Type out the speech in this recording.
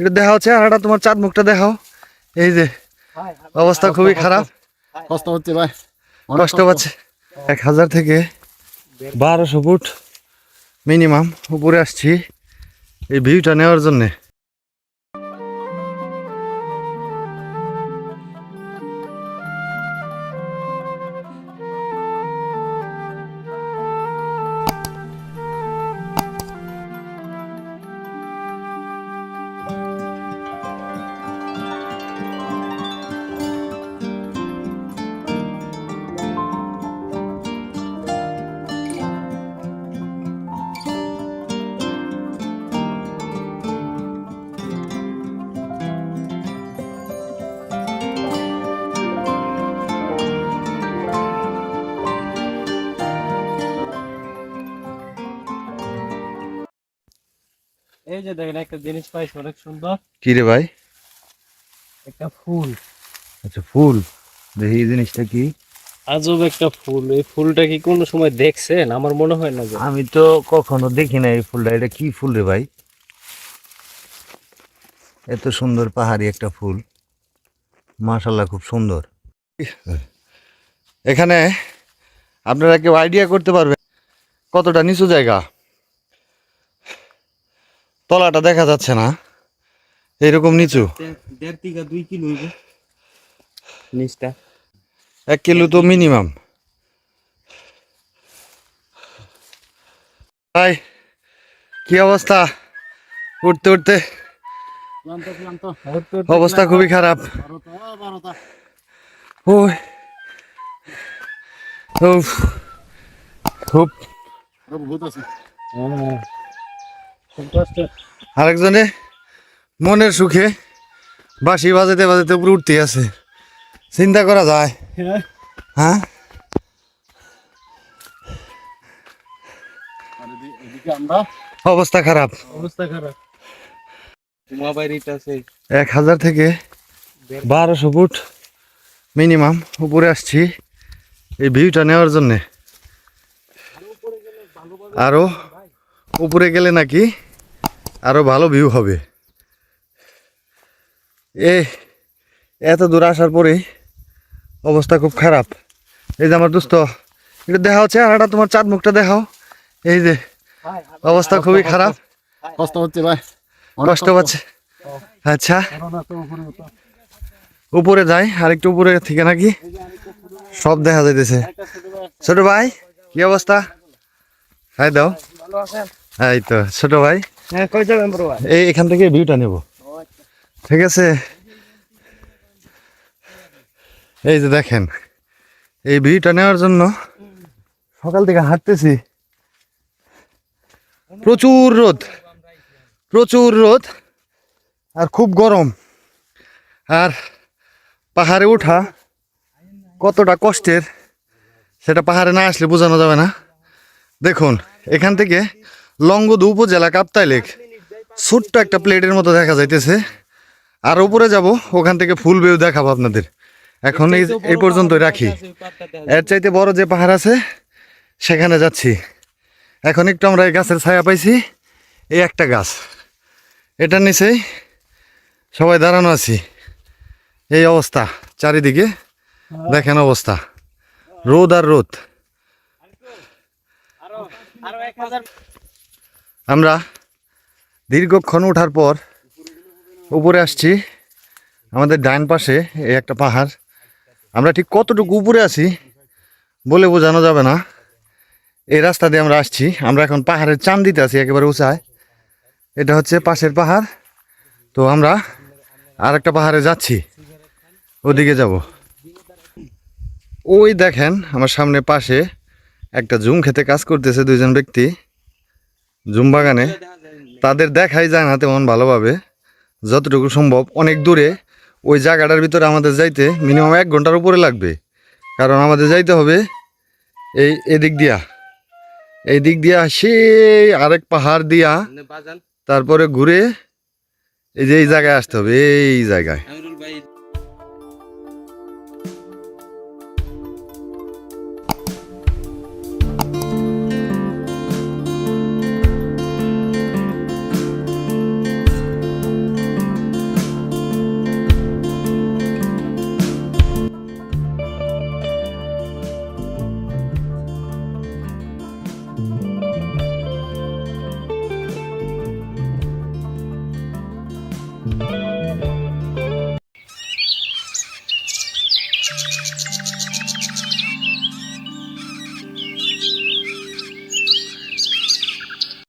এটা দেখা হচ্ছে আর একটা তোমার চাঁদ মুখটা দেখাও। এই যে অবস্থা খুবই খারাপ। কষ্ট হচ্ছে ভাই কষ্ট পাচ্ছে। এক হাজার থেকে বারোশো ফুট মিনিমাম উপরে আসছি এই ভিউটা নেওয়ার জন্যে। এই যে দেখেন একটা জিনিস পাইছি অনেক সুন্দর। কি রে ভাই? একটা ফুল। আচ্ছা ফুল? দেখি এই জিনিসটা কি? আজব একটা ফুল। এই ফুলটা কি কোনো সময় দেখছেন? আমার মনে হয় না যে। আমি তো কখনো দেখি না এই ফুলটা। এটা কি ফুল রে ভাই? এত সুন্দর পাহাড়ি একটা ফুল। মাশাল্লাহ খুব সুন্দর। এখানে আপনারা কেউ আইডিয়া করতে পারবেন? কতটা? নিচু জায়গা? তলাটা দেখা যাচ্ছে না। এরকম নিচু? দেড় থেকে দুই কিলো নিচটা। এক কিলো তো মিনিমাম ভাই কি অবস্থা? উঠতে উঠতে। অবস্থা খুবই খারাপ। ওই। খুব আরও বহুত আছে। হ্যাঁ খুব কষ্ট আরেকজনে মনের সুখে বাঁশি বাজাতে বাজাতে উপরে উঠতে আছে। চিন্তা করা যায়। হ্যাঁ। হ্যাঁ? আর এদি- এদিকে আমরা অবস্থা খারাপ। অবস্থা খারাপ। এক হাজার থেকে বারোশো ফুট মিনিমাম উপরে আসছি এই ভিউটা নেওয়ার জন্যে। আরও উপরে গেলে নাকি আরও ভালো ভিউ হবে। এ এত দূর আসার পরে অবস্থা খুব খারাপ। এই যে আমার দোস্ত এটা দেখা হচ্ছে আর একটা তোমার চাঁদ মুখটা দেখাও। এই যে অবস্থা খুবই খারাপ। কষ্ট হচ্ছে ভাই। কষ্ট পাচ্ছে আচ্ছা। উপরে যাই আর একটু উপরে থেকে নাকি? সব দেখা যাইতেছে। ছোট ভাই কি অবস্থা? হাই দাও। ভালো আছেন? এই তো ছোট ভাই। হ্যাঁ এই এখান থেকে ভিউটা নেব। ঠিক আছে? এই যে দেখেন এই ভিউটা নেওয়ার জন্য সকাল থেকে হাঁটতেছি। প্রচুর রোদ প্রচুর রোদ আর খুব গরম। আর পাহাড়ে ওঠা কতটা কষ্টের সেটা পাহাড়ে না আসলে বোঝানো যাবে না। দেখুন এখান থেকে লঙ্গদু উপজেলা কাপ্তাই লেক। ছোট্ট একটা প্লেটের মতো দেখা যাইতেছে। আর উপরে যাব, ওখান থেকে ফুল ভিউ দেখাবো আপনাদের। এখন এই এই পর্যন্তই রাখি। এর চাইতে বড় যে পাহাড় আছে, সেখানে যাচ্ছি। এখন একটু আমরা এই গাছের ছায়া পাইছি। এই একটা গাছ। এটার নিচেই সবাই দাঁড়ানো আছি। এই অবস্থা, চারিদিকে দেখেন অবস্থা। রোদ আর রোদ। আমরা দীর্ঘক্ষণ ওঠার পর উপরে আসছি আমাদের ডান পাশে এই একটা পাহাড়। আমরা ঠিক কতটুকু উপরে আছি বলে বোঝানো যাবে না। এই রাস্তা দিয়ে আমরা আসছি। আমরা এখন পাহাড়ের চান দিতে আছি একেবারে উঁচায়। এটা হচ্ছে পাশের পাহাড়। তো আমরা আর একটা পাহাড়ে যাচ্ছি। ওদিকে যাব। ওই দেখেন, আমার সামনে পাশে একটা জুম খেতে কাজ করতেছে দুইজন ব্যক্তি। জুম বাগানে তাদের দেখাই যায় না তেমন ভালোভাবে। যতটুকু সম্ভব অনেক দূরে। ওই জায়গাটার ভিতরে আমাদের যাইতে মিনিমাম এক ঘণ্টার উপরে লাগবে। কারণ আমাদের যাইতে হবে এই এদিক দিয়া। এই দিক দিয়া সেই আরেক পাহাড় দিয়া। তারপরে ঘুরে এই যে এই জায়গায় আসতে হবে এই জায়গায়।